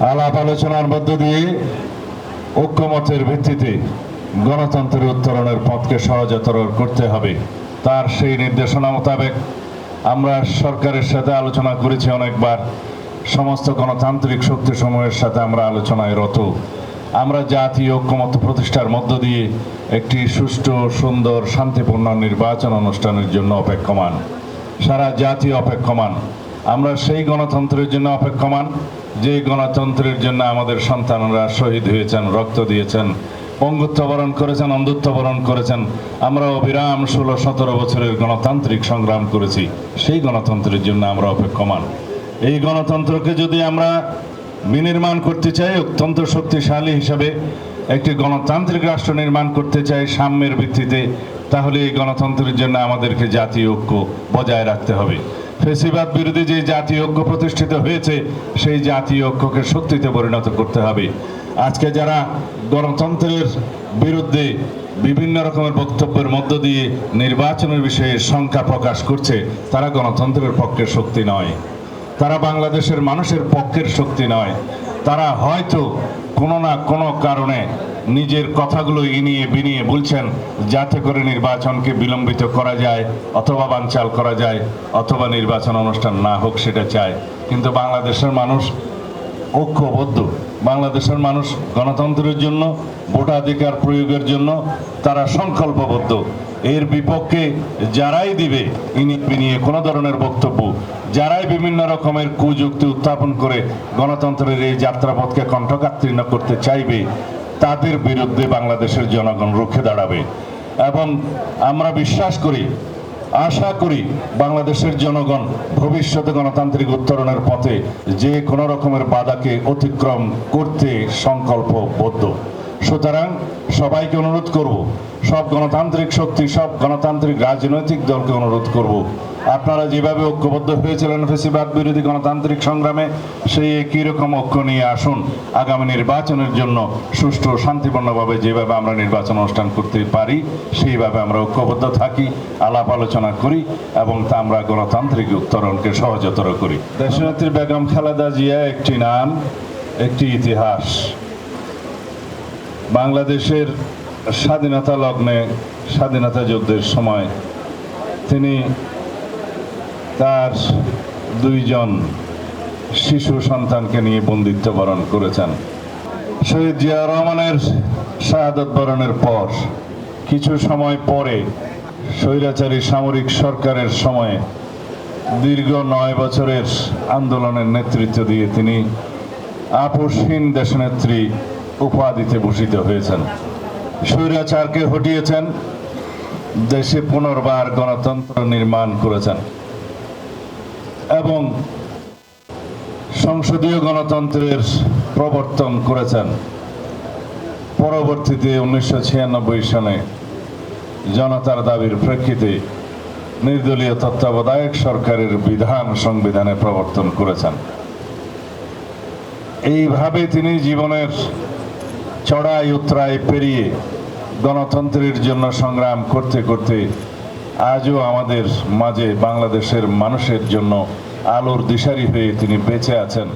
আলাপ আলোচনার মধ্য দিয়ে ঐক্যমতের ভিত্তিতে গণতন্ত্রের উত্তরণের পথকে সহজতর করতে হবে। তার সেই নির্দেশনা মোতাবেক আমরা সরকারের সাথে আলোচনা করেছি অনেকবার। সমস্ত গণতান্ত্রিক শক্তি শক্তিসমূহের সাথে আমরা আলোচনায় রত। আমরা জাতীয় ঐক্যমত প্রতিষ্ঠার মধ্য দিয়ে একটি সুষ্ঠু, সুন্দর, শান্তিপূর্ণ নির্বাচন অনুষ্ঠানের জন্য অপেক্ষমান। সারা জাতি অপেক্ষমান। আমরা সেই গণতন্ত্রের জন্য অপেক্ষমান। যে গণতন্ত্রের জন্য আমাদের সন্তানরা শহীদ হয়েছেন, রক্ত দিয়েছেন, পঙ্গুত্ব বরণ করেছেন, অন্ধত্ব বরণ করেছেন, আমরা অবিরাম ষোলো সতেরো বছরের গণতান্ত্রিক সংগ্রাম করেছি, সেই গণতন্ত্রের জন্য আমরা অপেক্ষমান। এই গণতন্ত্রকে যদি আমরা বিনির্মাণ করতে চাই, অত্যন্ত শক্তিশালী হিসাবে একটি গণতান্ত্রিক রাষ্ট্র নির্মাণ করতে চাই সাম্যের ভিত্তিতে, তাহলে এই গণতন্ত্রের জন্য আমাদেরকে জাতীয় ঐক্য বজায় রাখতে হবে। ফেসিবাদ বিরোধী যে জাতীয় ঐক্য প্রতিষ্ঠিত হয়েছে, সেই জাতীয় ঐক্যকে শক্তিতে পরিণত করতে হবে। আজকে যারা গণতন্ত্রের বিরুদ্ধে বিভিন্ন রকমের বক্তব্যের মধ্য দিয়ে নির্বাচনের বিষয়ে শঙ্কা প্রকাশ করছে, তারা গণতন্ত্রের পক্ষে শক্তি নয়। তারা বাংলাদেশের মানুষের পক্ষের শক্তি নয়। তারা হয়তো কোনো না কোনো কারণে নিজের কথাগুলো ইনিয়ে বিনিয়ে বলছেন, যাতে করে নির্বাচনকে বিলম্বিত করা যায় অথবা বানচাল করা যায় অথবা নির্বাচন অনুষ্ঠান না হোক সেটা চায়। কিন্তু বাংলাদেশের মানুষ ঐক্যবদ্ধ। বাংলাদেশের মানুষ গণতন্ত্রের জন্য, ভোটাধিকার প্রয়োগের জন্য তারা সংকল্পবদ্ধ। এর বিপক্ষে যারাই দিবে ইনি বিনিয়ে কোনো ধরনের বক্তব্য, যারাই বিভিন্ন রকমের কুযুক্তি উত্থাপন করে গণতন্ত্রের এই যাত্রাপথকে কণ্ঠকাত্তীর্ণ করতে চাইবে তাদের বিরুদ্ধে বাংলাদেশের জনগণ রুখে দাঁড়াবে। এবং আমরা বিশ্বাস করি, আশা করি বাংলাদেশের জনগণ ভবিষ্যতে গণতান্ত্রিক উত্তরণের পথে যে কোনো রকমের বাধাকে অতিক্রম করতে সংকল্পবদ্ধ। সুতরাং সবাইকে অনুরোধ করব, সব গণতান্ত্রিক শক্তি, সব গণতান্ত্রিক রাজনৈতিক দলকে অনুরোধ করব আপনারা যেভাবে ঐক্যবদ্ধ হয়েছিলেন ফেসিবাদ বিরোধী গণতান্ত্রিক সংগ্রামে, সেই একই রকম ঐক্য নিয়ে আসুন। আগামী নির্বাচনের জন্য সুষ্ঠু শান্তিপূর্ণভাবে যেভাবে আমরা নির্বাচন অনুষ্ঠান করতে পারি, সেইভাবে আমরা ঐক্যবদ্ধ থাকি, আলাপ আলোচনা করি এবং তা আমরা গণতান্ত্রিক উত্তরণকে সহজতর করি। দেশনেত্রী বেগম খালেদা জিয়া একটি নাম, একটি ইতিহাস। বাংলাদেশের স্বাধীনতা লগ্নে স্বাধীনতা যুদ্ধের সময় তিনি তার দুইজন শিশু সন্তানকে নিয়ে বন্দিত্ব বরণ করেছেন। শহীদ জিয়া রহমানের শাহাদত বরণের পর, কিছু সময় পরে স্বৈরাচারী সামরিক সরকারের সময়ে দীর্ঘ নয় বছরের আন্দোলনের নেতৃত্ব দিয়ে তিনি আপসহীন দেশনেত্রী উপাধিতে ভূষিত হয়েছেন। স্বৈরাচারকে হটিয়েছেন, দেশে পুনর্বার গণতন্ত্র নির্মাণ করেছেন। এবং সংসদীয় গণতন্ত্রের প্রবর্তন করেছেন। পরবর্তীতে উনিশশো ছিয়ানব্বই সালে জনতার দাবির প্রেক্ষিতে নির্দলীয় তত্ত্বাবধায়ক সরকারের বিধান সংবিধানে প্রবর্তন করেছেন। এইভাবে তিনি জীবনের চড়াই উতরাই পেরিয়ে গণতন্ত্রের জন্য সংগ্রাম করতে করতে আজও আমাদের মাঝে বাংলাদেশের মানুষের জন্য আলোর দিশারি হয়ে তিনি বেঁচে আছেন।